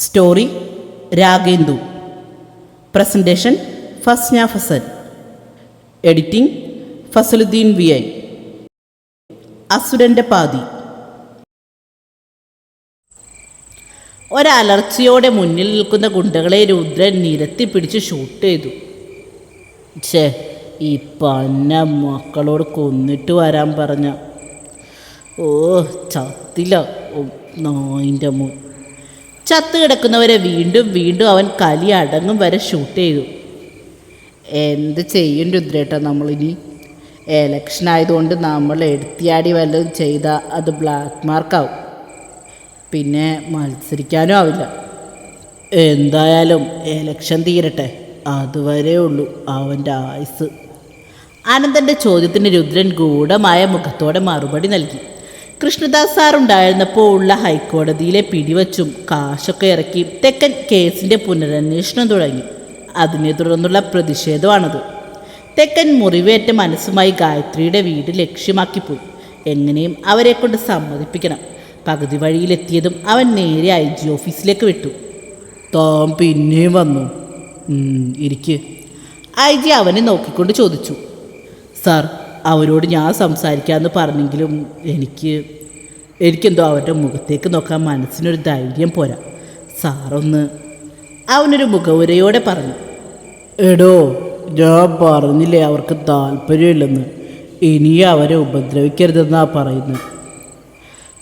Story Ragendu. Presentation Fasna Fasal. Editing Fasaluddin V I. അസുരന്റെ പാതി. ഒരലർച്ചയോടെ മുന്നിൽ നിൽക്കുന്ന ഗുണ്ടകളെ രുദ്രൻ നിരത്തി പിടിച്ച് ഷൂട്ട് ചെയ്തു. ഛേ ഈ പന്ന മക്കളോട് കൊന്നിട്ട് വരാൻ പറഞ്ഞ. ഓ ചത്തില നായിന്റെ മു ചത്ത് കിടക്കുന്നവരെ വീണ്ടും വീണ്ടും അവൻ കലി അടങ്ങും വരെ ഷൂട്ട് ചെയ്തു. എന്ത് ചെയ്യും രുദ്രേട്ട നമ്മളിനി? എലക്ഷൻ ആയതുകൊണ്ട് നമ്മൾ എടുത്തിയാടി വല്ലതും ചെയ്താൽ അത് ബ്ലാക്ക് മാർക്കാവും പിന്നെ മത്സരിക്കാനും ആവില്ല. എന്തായാലും എലക്ഷൻ തീരട്ടെ. അതുവരെ ഉള്ളൂ അവന്റെ ആയുസ് ആനന്ദന്റെ ചോദ്യത്തിന് രുദ്രൻ ഗൂഢമായ മുഖത്തോടെ മറുപടി നൽകി. കൃഷ്ണദാസ് സാർ ഉണ്ടായിരുന്നപ്പോൾ ഉള്ള ഹൈക്കോടതിയിലെ പിടിവച്ചും കാശൊക്കെ ഇറക്കി തെക്കൻ കേസിന്റെ പുനരന്വേഷണം തുടങ്ങി. അതിനെ തുടർന്നുള്ള പ്രതിഷേധമാണത്. തെക്കൻ മുറിവേറ്റ മനസ്സുമായി ഗായത്രിയുടെ വീട് ലക്ഷ്യമാക്കി പോയി എങ്ങനെയും അവരെ കൊണ്ട് സമ്മതിപ്പിക്കണം. പകുതി വഴിയിലെത്തിയതും അവൻ നേരെ ഐ ജി ഓഫീസിലേക്ക് വിട്ടു. താൻ പിന്നെയും വന്നു. ഇരിക്കേ ഇരിക്ക്. ഐ ജി അവനെ നോക്കിക്കൊണ്ട് ചോദിച്ചു. സാർ അവരോട് ഞാൻ സംസാരിക്കാമെന്ന് പറഞ്ഞെങ്കിലും എനിക്ക് എനിക്കെന്തോ അവരുടെ മുഖത്തേക്ക് നോക്കാൻ മനസ്സിനൊരു ധൈര്യം പോരാ. സാറൊന്ന് അവനൊരു മുഖവുരയോടെ പറഞ്ഞു. എടോ ഞാൻ പറഞ്ഞില്ലേ അവർക്ക് താല്പര്യമില്ലെന്ന്. ഇനി അവരെ ഉപദ്രവിക്കരുതെന്നാ പറയുന്നത്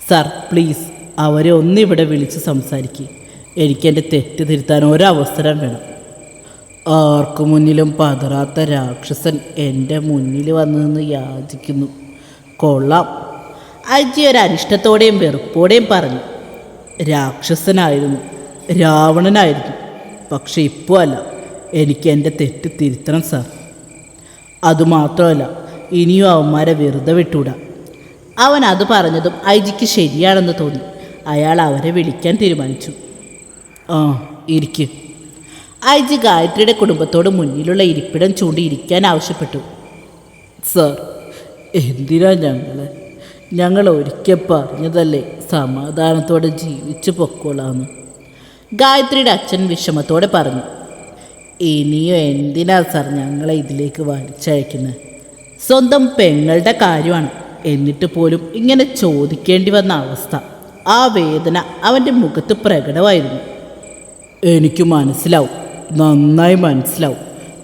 സാർ പ്ലീസ് അവരെ ഒന്നിവിടെ വിളിച്ച് സംസാരിക്കുക എനിക്ക് എന്റെ തെറ്റ് തിരുത്താൻ ഒരവസരം വേണം. ആർക്കു മുന്നിലും പതറാത്ത രാക്ഷസൻ എന്റെ മുന്നിൽ വന്നു നിന്ന് യാചിക്കുന്നു. കൊള്ളാം. അജി ഒരു അനിഷ്ടത്തോടെയും വെറുപ്പോടെയും പറഞ്ഞു. രാക്ഷസനായിരുന്നു. രാവണനായിരുന്നു. പക്ഷെ ഇപ്പോൾ അല്ല. എനിക്ക് എന്റെ തെറ്റ് തിരുത്തണം സാർ. അതുമാത്രമല്ല ഇനിയും അവന്മാരെ വെറുതെ വിട്ടൂടാ. അവൻ അത് പറഞ്ഞതും ഐജിക്ക് ശരിയാണെന്ന് തോന്നി. അയാൾ അവരെ വിളിക്കാൻ തീരുമാനിച്ചു. ആ ഇരിക്ക്. ഐജി ഗായത്രിയുടെ കുടുംബത്തോട് മുന്നിലുള്ള ഇരിപ്പിടം ചൂണ്ടിയിരിക്കാൻ ആവശ്യപ്പെട്ടു. സർ എന്തിനാ ഞങ്ങൾ ഞങ്ങൾ ഒരിക്കൽ പറഞ്ഞതല്ലേ സമാധാനത്തോടെ ജീവിച്ചു പൊക്കോളാന്ന്? ഗായത്രിയുടെ അച്ഛൻ വിഷമത്തോടെ പറഞ്ഞു. ഇനിയോ എന്തിനാ സർ ഞങ്ങളെ ഇതിലേക്ക് വലിച്ചയക്കുന്നത് സ്വന്തം പെങ്ങളുടെ കാര്യമാണ്. എന്നിട്ട് പോലും ഇങ്ങനെ ചോദിക്കേണ്ടി വന്ന അവസ്ഥ. ആ വേദന അവന്റെ മുഖത്ത് പ്രകടമായിരുന്നു. എനിക്ക് മനസ്സിലാവും. നന്നായി മനസ്സിലാവും.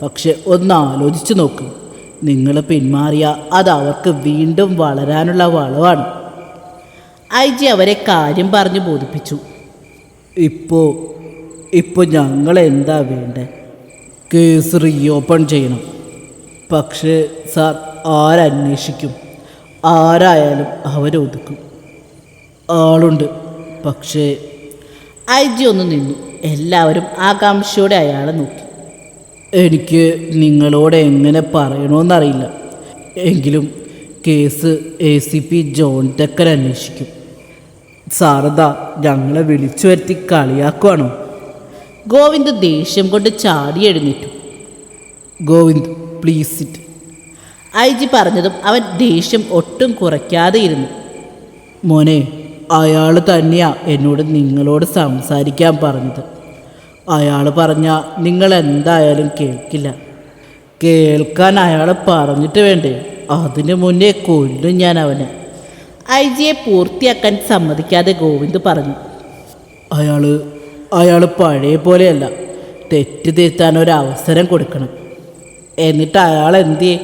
പക്ഷെ ഒന്ന് ആലോചിച്ചു നോക്ക്. നിങ്ങൾ പിന്മാറിയ അത് അവർക്ക് വീണ്ടും വളരാനുള്ള വളവാണ്. ഐ ജി അവരെ കാര്യം പറഞ്ഞു ബോധിപ്പിച്ചു. ഇപ്പോൾ ഇപ്പോൾ ഞങ്ങൾ എന്താ വേണ്ടേ? കേസ് റീഓപ്പൺ ചെയ്യണം. പക്ഷേ സാർ ആരന്വേഷിക്കും. ആരായാലും അവരൊതുക്കും. ആളുണ്ട്. പക്ഷേ ഐ ജി ഒന്ന് നിന്നു. എല്ലാവരും ആകാംക്ഷയോടെ അയാളെ നോക്കി. എനിക്ക് നിങ്ങളോട് എങ്ങനെ പറയണമെന്നറിയില്ല എങ്കിലും case A C P John Thekkan അന്വേഷിക്കും. സാറദ ഞങ്ങളെ വിളിച്ചു വരുത്തി കളിയാക്കുവാണോ? ഗോവിന്ദ് ദേഷ്യം കൊണ്ട് ചാടി എഴുന്നേറ്റു. Govind please it I G പറഞ്ഞതും അവൻ ദേഷ്യം ഒട്ടും കുറയ്ക്കാതെ ഇരുന്നു. മോനെ അയാൾ തന്നെയാണ് എന്നോട് നിങ്ങളോട് സംസാരിക്കാൻ പറഞ്ഞത്. അയാൾ പറഞ്ഞ നിങ്ങൾ എന്തായാലും കേൾക്കില്ല. കേൾക്കാൻ അയാൾ പറഞ്ഞിട്ട് വേണ്ടേ? അതിനു മുന്നേ കൊല്ലും ഞാൻ അവനെ. ഐ ജിയെ പൂർത്തിയാക്കാൻ സമ്മതിക്കാതെ ഗോവിന്ദ് പറഞ്ഞു. അയാൾ അയാൾ പഴയ പോലെയല്ല. തെറ്റ് തിരുത്താൻ ഒരു അവസരം കൊടുക്കണം. എന്നിട്ട് അയാൾ എന്തിയേ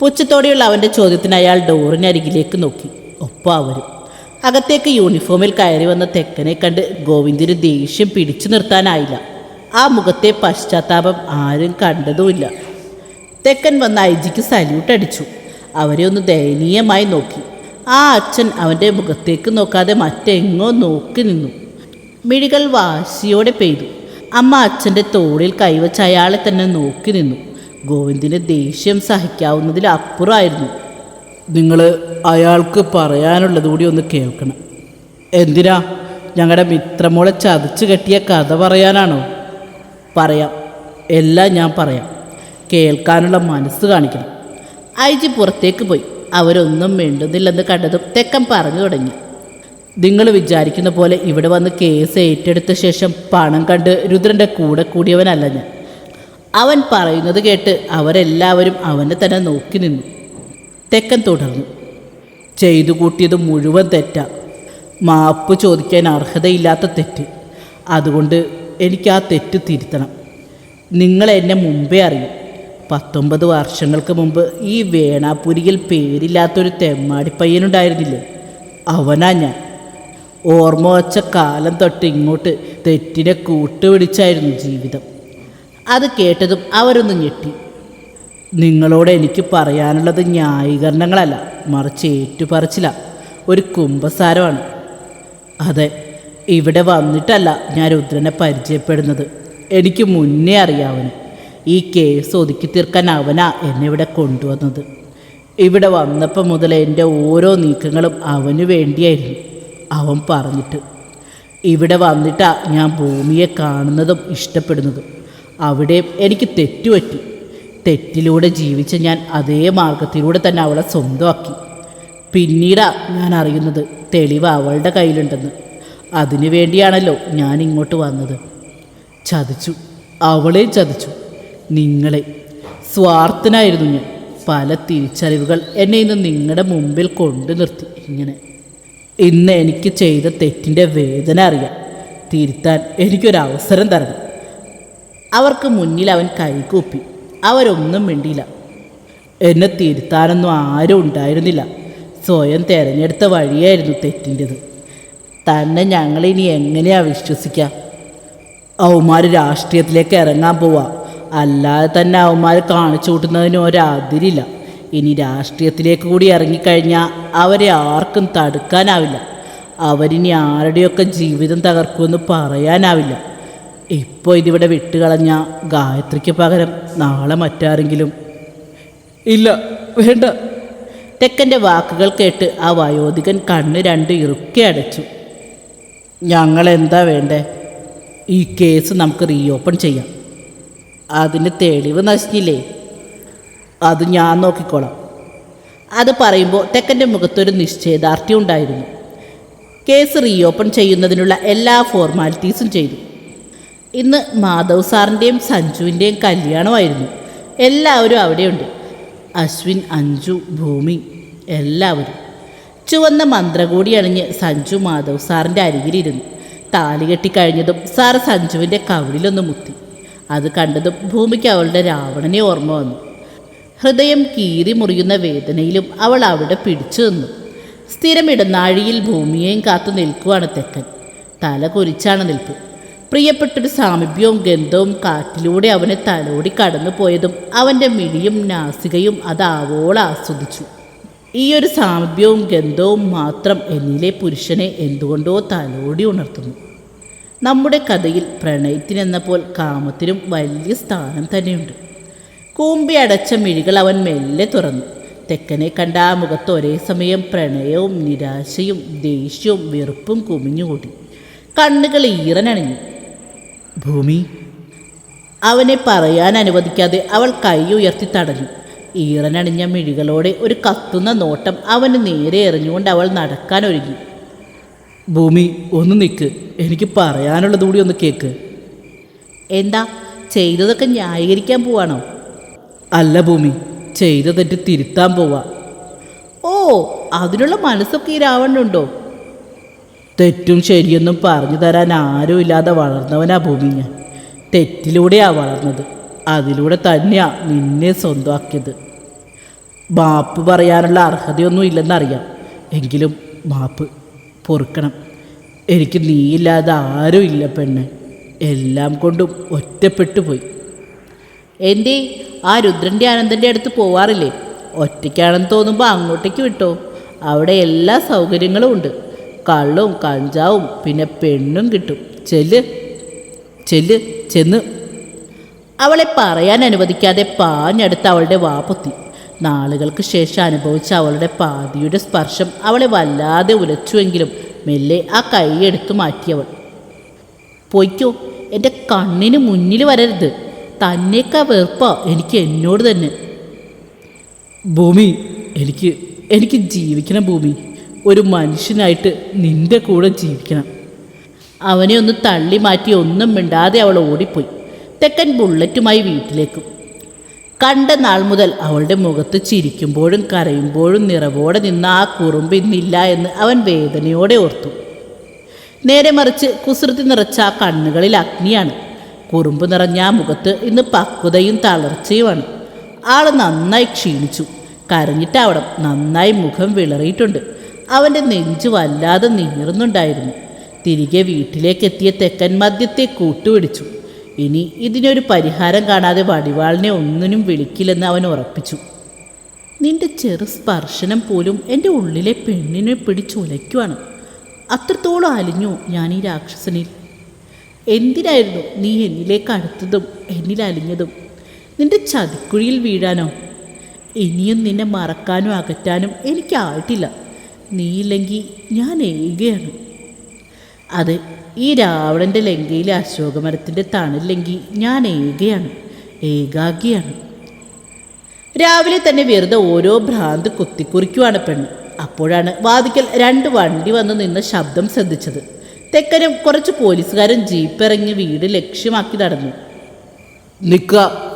പുച്ഛത്തോടെയുള്ള അവന്റെ ചോദ്യത്തിന് അയാൾ ഡോറിനരികിലേക്ക് നോക്കി. ഒപ്പം അവരും. അകത്തേക്ക് യൂണിഫോമിൽ കയറി വന്ന തെക്കനെ കണ്ട് ഗോവിന്ദിന് ദേഷ്യം പിടിച്ചു നിർത്താനായില്ല. ആ മുഖത്തെ പശ്ചാത്താപം ആരും കണ്ടതുമില്ല. തെക്കൻ വന്ന ഐജിക്ക് സല്യൂട്ട് അടിച്ചു. അവരെ ഒന്ന് ദയനീയമായി നോക്കി. ആ അച്ഛൻ അവന്റെ മുഖത്തേക്ക് നോക്കാതെ മറ്റെങ്ങോ നോക്കി നിന്നു. മിഴികൾ വാശിയോടെ പെയ്തു. അമ്മ അച്ഛന്റെ തോളിൽ കൈവച്ച് അയാളെ തന്നെ നോക്കി നിന്നു. ഗോവിന്ദിന് ദേഷ്യം സഹിക്കാവുന്നതിൽ അപ്പുറമായിരുന്നു നിങ്ങൾ അയാൾക്ക് പറയാനുള്ളത് കൂടി ഒന്ന് കേൾക്കണം. എന്തിനാ? ഞങ്ങളുടെ മിത്രമോളെ ചതച്ച് കെട്ടിയ കഥ പറയാനാണോ? പറയാം. എല്ലാം ഞാൻ പറയാം. കേൾക്കാനുള്ള മനസ്സ് കാണിക്കണം. ഐജി പുറത്തേക്ക് പോയി. അവരൊന്നും മിണ്ടുന്നില്ലെന്ന് കണ്ടതും തെക്കൻ പറഞ്ഞു തുടങ്ങി. നിങ്ങൾ വിചാരിക്കുന്ന പോലെ ഇവിടെ വന്ന് കേസ് ഏറ്റെടുത്ത ശേഷം പണം കണ്ട് രുദ്രന്റെ കൂടെ കൂടിയവനല്ല ഞാൻ. അവൻ പറയുന്നത് കേട്ട് അവരെല്ലാവരും അവനെ തന്നെ നോക്കി നിന്നു. തെക്കൻ തുടർന്നു. ചെയ്തു കൂട്ടിയത് മുഴുവൻ തെറ്റാ. മാപ്പ് ചോദിക്കാൻ അർഹതയില്ലാത്ത തെറ്റ്. അതുകൊണ്ട് എനിക്ക് ആ തെറ്റ് തിരുത്തണം. നിങ്ങൾ എന്നെ മുമ്പേ അറിയും. പത്തൊമ്പത് വർഷങ്ങൾക്ക് മുമ്പ് ഈ വേണാപുരിയിൽ പേരില്ലാത്തൊരു തെമ്മാടി പയ്യനുണ്ടായിരുന്നില്ലേ? അവനാ ഞാൻ. ഓർമ്മ വച്ച കാലം തൊട്ട് ഇങ്ങോട്ട് തെറ്റിനെ കൂട്ടുപിടിച്ചായിരുന്നു ജീവിതം. അത് കേട്ടതും അവരൊന്ന് ഞെട്ടി. നിങ്ങളോട് എനിക്ക് പറയാനുള്ളത് ന്യായീകരണങ്ങളല്ല മറിച്ച് ഏറ്റുപറച്ചില്ല. ഒരു കുംഭസാരമാണ് അതെ ഇവിടെ വന്നിട്ടല്ല ഞാൻ രുദ്രനെ പരിചയപ്പെടുന്നത്. എനിക്ക് മുന്നേ അറിയാവന് ഈ കേസ് ഒതുക്കി തീർക്കാൻ അവനാ എന്നെ ഇവിടെ കൊണ്ടുവന്നത്. ഇവിടെ വന്നപ്പോൾ മുതൽ എന്റെ ഓരോ നീക്കങ്ങളും അവന് വേണ്ടിയായിരുന്നു അവൻ പറഞ്ഞിട്ട്. ഇവിടെ വന്നിട്ടാ ഞാൻ ഭൂമിയെ കാണുന്നതും ഇഷ്ടപ്പെടുന്നതും. അവിടെ എനിക്ക് തെറ്റുപറ്റി. തെറ്റിലൂടെ ജീവിച്ച ഞാൻ അതേ മാർഗത്തിലൂടെ തന്നെ അവളെ സ്വന്തമാക്കി. പിന്നീടാ ഞാൻ അറിയുന്നത് തെളിവ് അവളുടെ കയ്യിലുണ്ടെന്ന്. അതിനു വേണ്ടിയാണല്ലോ ഞാൻ ഇങ്ങോട്ട് വന്നത്. ചതിച്ചു. അവളെ ചതിച്ചു. നിങ്ങളെ. സ്വാർത്ഥനായിരുന്നു ഞാൻ. പല തിരിച്ചറിവുകൾ എന്നെ ഇന്ന് നിങ്ങളുടെ മുമ്പിൽ കൊണ്ടു നിർത്തി. ഇങ്ങനെ. ഇന്ന് എനിക്ക് ചെയ്ത തെറ്റിന്റെ വേദന അറിയാം. തിരുത്താൻ എനിക്കൊരവസരം തരണം. അവർക്ക് മുന്നിൽ അവൻ കൈകൂപ്പി. അവരൊന്നും മിണ്ടിയില്ല. എന്നെ തിരുത്താനൊന്നും ആരും ഉണ്ടായിരുന്നില്ല. സ്വയം തിരഞ്ഞെടുത്ത വഴിയായിരുന്നു തെറ്റിന്റെത്. തന്നെ ഞങ്ങളിനി എങ്ങനെയാ വിശ്വസിക്കുക അവന്മാർ രാഷ്ട്രീയത്തിലേക്ക് ഇറങ്ങാൻ പോവാ. അല്ലാതെ തന്നെ അവന്മാർ കാണിച്ചു കൂട്ടുന്നതിന് ഒരതിരില്ല. ഇനി രാഷ്ട്രീയത്തിലേക്ക് കൂടി ഇറങ്ങിക്കഴിഞ്ഞാൽ അവരെ ആർക്കും തടുക്കാനാവില്ല. അവരിനി ആരുടെയൊക്കെ ജീവിതം തകർക്കുമെന്ന് പറയാനാവില്ല. ഇപ്പോൾ ഇതിവിടെ വിട്ടുകളഞ്ഞ ഗായത്രിക്ക് പകരം നാളെ മറ്റാരെങ്കിലും? ഇല്ല വേണ്ട. തെക്കന്റെ വാക്കുകൾ കേട്ട് ആ വയോധികൻ കണ്ണ് രണ്ട് ഇറുക്കി അടച്ചു. ഞങ്ങളെന്താ വേണ്ടേ? ഈ കേസ് നമുക്ക് റീഓപ്പൺ ചെയ്യാം. അതിന് തെളിവ് നശിഞ്ഞില്ലേ അത് ഞാൻ നോക്കിക്കോളാം. അത് പറയുമ്പോൾ തെക്കന്റെ മുഖത്തൊരു നിശ്ചയദാർഢ്യം ഉണ്ടായിരുന്നു. കേസ് റീഓപ്പൺ ചെയ്യുന്നതിനുള്ള എല്ലാ ഫോർമാലിറ്റീസും ചെയ്തു. ഇന്ന് മാധവ് സാറിന്റെയും സഞ്ജുവിന്റെയും കല്യാണമായിരുന്നു. എല്ലാവരും അവിടെയുണ്ട്. അശ്വിൻ അഞ്ജു ഭൂമി എല്ലാവരും. ചുവന്ന മന്ത്രകൂടി അണിഞ്ഞ് സഞ്ജു മാധവ് സാറിന്റെ അരികിലിരുന്നു. താലി കെട്ടിക്കഴിഞ്ഞതും സാർ സഞ്ജുവിന്റെ കവിളിലൊന്ന് മുത്തി. അത് കണ്ടതും ഭൂമിക്ക് അവളുടെ രാവണനെ ഓർമ്മ വന്നു. ഹൃദയം കീറി മുറിയുന്ന വേദനയിലും അവൾ അവിടെ പിടിച്ചു നിന്നു. സ്ഥിരം ഇടനാഴിയിൽ ഭൂമിയെയും കാത്തു നിൽക്കുവാണ് തെക്കൻ. തല കുരിച്ചാണ് നിൽപ്പ്. പ്രിയപ്പെട്ടൊരു സാമീപ്യവും ഗന്ധവും കാറ്റിലൂടെ അവനെ തലോടി കടന്നു പോയതും അവന്റെ മിഴിയും നാസികയും അതാവോളം ആസ്വദിച്ചു. ഈ ഒരു സാമീപ്യവും ഗന്ധവും മാത്രം എന്നിലെ പുരുഷനെ എന്തുകൊണ്ടോ തലോടി ഉണർത്തുന്നു. നമ്മുടെ കഥയിൽ പ്രണയത്തിനെന്നപ്പോൾ കാമത്തിനും വലിയ സ്ഥാനം തന്നെയുണ്ട്. കൂമ്പി അടച്ച മിഴികൾ അവൻ മെല്ലെ തുറന്നു. തെക്കനെ കണ്ട ആ മുഖത്ത് ഒരേ സമയം പ്രണയവും നിരാശയും ദേഷ്യവും വെറുപ്പും കുമിഞ്ഞുകൂടി. കണ്ണുകൾ ഈറനണിഞ്ഞു. ഭൂമി. അവനെ പറയാൻ അനുവദിക്കാതെ അവൾ കൈ ഉയർത്തി തടഞ്ഞു. ഈറനണിഞ്ഞ മിഴികളോടെ ഒരു കത്തുന്ന നോട്ടം അവന് നേരെ എറിഞ്ഞുകൊണ്ട് അവൾ നടക്കാൻ ഒരുങ്ങി. ഭൂമി ഒന്ന് നിൽക്ക് എനിക്ക് പറയാനുള്ളത് കൂടി ഒന്ന് കേക്ക്. എന്താ? ചെയ്തതൊക്കെ ന്യായീകരിക്കാൻ പോവാണോ? അല്ല ഭൂമി ചെയ്ത തെറ്റ് തിരുത്താൻ പോവാ. ഓ അതിനുള്ള മനസ്സൊക്കെ ഈ രാവണനുണ്ടോ? തെറ്റും ശരിയൊന്നും പറഞ്ഞു തരാൻ ആരും ഇല്ലാതെ വളർന്നവനാ ഭൂമി ഞാൻ തെറ്റിലൂടെയാ വളർന്നത്. അതിലൂടെ തന്നെയാ നിന്നെ സ്വന്തമാക്കിയത്. മാപ്പ് പറയാനുള്ള അർഹതയൊന്നും ഇല്ലെന്നറിയാം എങ്കിലും മാപ്പ് പൊറുക്കണം. എനിക്ക് നീയില്ലാതെ ആരും ഇല്ല പെണ്ണ്. എല്ലാം കൊണ്ടും ഒറ്റപ്പെട്ടു പോയി. എന്റെ ആ രുദ്രന്റെ ആനന്ദന്റെ അടുത്ത് പോവാറില്ലേ? ഒറ്റയ്ക്കാണെന്ന് തോന്നുമ്പോൾ അങ്ങോട്ടേക്ക് വിട്ടോ. അവിടെ എല്ലാ സൗകര്യങ്ങളും ഉണ്ട്. കള്ളും കഞ്ചാവും പിന്നെ പെണ്ണും കിട്ടും. ചെല്ല് ചെല്ല് ചെന്ന്. അവളെ പറയാൻ അനുവദിക്കാതെ പാഞ്ഞടുത്ത് അവളുടെ വാ പൊത്തി. നാളുകൾക്ക് ശേഷം അനുഭവിച്ച അവളുടെ പാതിയുടെ സ്പർശം അവളെ വല്ലാതെ ഉലച്ചുവെങ്കിലും മെല്ലെ ആ കൈ എടുത്തു മാറ്റിയവൾ പൊയ്ക്കോ എന്റെ കണ്ണിന് മുന്നിൽ വരരുത്. തന്നേക്കാ വെറുപ്പാ എനിക്ക് എന്നോട് തന്നെ. ഭൂമി എനിക്ക് എനിക്ക് ജീവിക്കണം ഭൂമി. ഒരു മനുഷ്യനായിട്ട് നിന്റെ കൂടെ ജീവിക്കണം. അവനെ ഒന്ന് തള്ളി മാറ്റി ഒന്നും മിണ്ടാതെ അവൾ ഓടിപ്പോയി. തെക്കൻ ബുള്ളറ്റുമായി വീട്ടിലേക്കും. കണ്ട നാൾ മുതൽ അവളുടെ മുഖത്ത് ചിരിക്കുമ്പോഴും കരയുമ്പോഴും നിറവോടെ നിന്ന ആ കുറുമ്പ് ഇന്നില്ല എന്ന് അവൻ വേദനയോടെ ഓർത്തു. നേരെ മറിച്ച് കുസൃതി നിറച്ച ആ കണ്ണുകളിൽ അഗ്നിയാണ്. കുറുമ്പ് നിറഞ്ഞ ആ മുഖത്ത് ഇന്ന് പക്വതയും തളർച്ചയുമാണ്. ആൾ നന്നായി ക്ഷീണിച്ചു. കരഞ്ഞിട്ടാവണം നന്നായി മുഖം വിളറിയിട്ടുണ്ട്. അവന്റെ നെഞ്ച് വല്ലാതെ നീറുന്നുണ്ടായിരുന്നു. തിരികെ വീട്ടിലേക്കെത്തിയ തെക്കൻ മദ്യത്തെ കൂട്ടുപിടിച്ചു. ഇനി ഇതിനൊരു പരിഹാരം കാണാതെ വടിവാളിനെ ഒന്നിനും വിളിക്കില്ലെന്ന് അവൻ ഉറപ്പിച്ചു. നിന്റെ ചെറു സ്പർശനം പോലും എന്റെ ഉള്ളിലെ പെണ്ണിനെ പിടിച്ചുലയ്ക്കുവാണ്. അത്രത്തോളം അലിഞ്ഞു ഞാൻ ഈ രാക്ഷസനിൽ. എന്തിനായിരുന്നു നീ എന്നിലേക്ക് അടുത്തതും എന്നിൽ അലിഞ്ഞതും? നിന്റെ ചതിക്കുഴിയിൽ വീഴാനോ? ഇനിയും നിന്നെ മറക്കാനും അകറ്റാനും എനിക്കായിട്ടില്ല. നീയില്ലെങ്കിൽ ഞാൻ ഏകയാണ് അതെ ഈ രാവണന്റെ ലങ്കയിലെ അശോകമരത്തിന്റെ തണില്ലെങ്കിൽ ഞാൻ ഏകയാണ് ഏകാഗിയാണ്. രാവിലെ തന്നെ വെറുതെ ഓരോ ഭ്രാന്ത് കുത്തിക്കുറിക്കുവാണ് പെണ്ണ്. അപ്പോഴാണ് വാതിക്കൽ രണ്ട് വണ്ടി വന്ന് നിന്ന ശബ്ദം ശ്രദ്ധിച്ചത്. തെക്കനും കുറച്ച് പോലീസുകാരൻ ജീപ്പ് ഇറങ്ങി വീട് ലക്ഷ്യമാക്കി നടന്നു. നിൽക്കുക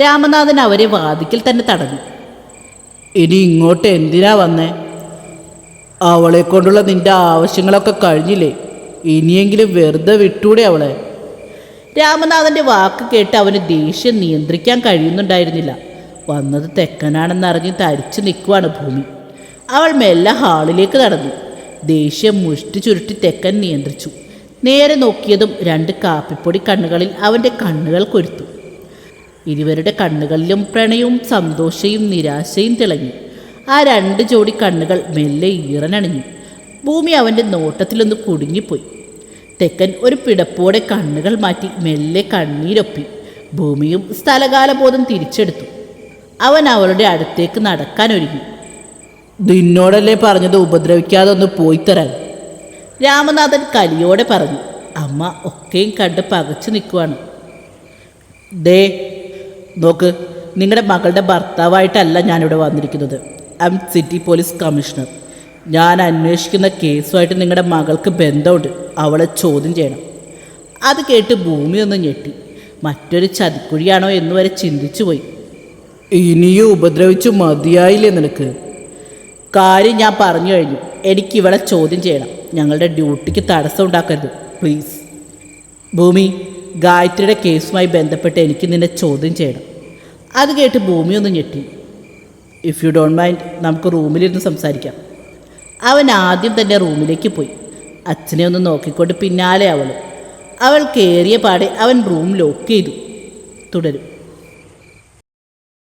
രാമനാഥൻ അവരെ വാതിക്കൽ തന്നെ തടഞ്ഞു. ഇനി ഇങ്ങോട്ട് എന്തിനാ വന്നേ? അവളെ കൊണ്ടുള്ള നിന്റെ ആവശ്യങ്ങളൊക്കെ കഴിഞ്ഞില്ലേ? ഇനിയെങ്കിലും വെറുതെ വിട്ടൂടെ അവളെ. രാമനാഥന്റെ വാക്ക് കേട്ട് അവന് ദേഷ്യം നിയന്ത്രിക്കാൻ കഴിയുന്നുണ്ടായിരുന്നില്ല. വന്നത് തെക്കനാണെന്നറിഞ്ഞ് തരിച്ചു നിൽക്കുവാണ് ഭൂമി. അവൾ മെല്ലെ ഹാളിലേക്ക് നടന്നു. ദേഷ്യം മുഷ്ടി ചുരുട്ടി തെക്കൻ നിയന്ത്രിച്ചു. നേരെ നോക്കിയതും രണ്ട് കാപ്പിപ്പൊടി കണ്ണുകളിൽ അവന്റെ കണ്ണുകൾ കൊരുത്തു. ഇരുവരുടെ കണ്ണുകളിലും പ്രണയവും സന്തോഷയും നിരാശയും തിളങ്ങി. ആ രണ്ട് ജോഡി കണ്ണുകൾ മെല്ലെ ഈറനണിഞ്ഞു. ഭൂമി അവന്റെ നോട്ടത്തിലൊന്ന് കുടുങ്ങിപ്പോയി. തെക്കൻ ഒരു പിടപ്പോടെ കണ്ണുകൾ മാറ്റി മെല്ലെ കണ്ണീരൊപ്പി. ഭൂമിയും സ്ഥലകാലബോധം തിരിച്ചെടുത്തു. അവൻ അവളുടെ അടുത്തേക്ക് നടക്കാനൊരുങ്ങി. നിന്നോടല്ലേ പറഞ്ഞത് ഉപദ്രവിക്കാതെ ഒന്ന് പോയി തരാൻ രാമനാഥൻ കലിയോടെ പറഞ്ഞു. അമ്മ ഒക്കെയും കണ്ട് പകച്ചു നിൽക്കുവാണ്. ദേ നോക്ക് നിങ്ങളുടെ മകളുടെ ഭർത്താവായിട്ടല്ല ഞാനിവിടെ വന്നിരിക്കുന്നത്. എം സിറ്റി പോലീസ് കമ്മീഷണർ ഞാൻ അന്വേഷിക്കുന്ന കേസുമായിട്ട് നിങ്ങളുടെ മകൾക്ക് ബന്ധമുണ്ട്. അവളെ ചോദ്യം ചെയ്യണം. അത് കേട്ട് ഭൂമി ഒന്ന് ഞെട്ടി. മറ്റൊരു ചതിക്കുഴിയാണോ എന്ന് വരെ ചിന്തിച്ചു പോയി. ഇനിയും ഉപദ്രവിച്ചു മതിയായില്ലേ നിനക്ക്? കാര്യം ഞാൻ പറഞ്ഞു കഴിഞ്ഞു. എനിക്ക് ഇവളെ ചോദ്യം ചെയ്യണം. ഞങ്ങളുടെ ഡ്യൂട്ടിക്ക് തടസ്സം ഉണ്ടാക്കരുത്. പ്ലീസ് ഭൂമി ഗായത്രിയുടെ കേസുമായി ബന്ധപ്പെട്ട് എനിക്ക് നിന്നെ ചോദ്യം ചെയ്യണം. അത് കേട്ട് ഭൂമി ഒന്ന് ഞെട്ടി. ഇഫ് യു ഡോണ്ട് മൈൻഡ് നമുക്ക് റൂമിലിരുന്ന് സംസാരിക്കാം. അവൻ ആദ്യം തന്നെ റൂമിലേക്ക് പോയി. അച്ഛനെ ഒന്ന് നോക്കിക്കൊണ്ട് പിന്നാലെ അവൾ അവൾ കയറിയ പാടെ അവൻ റൂം ലോക്ക് ചെയ്തു. തുടരും.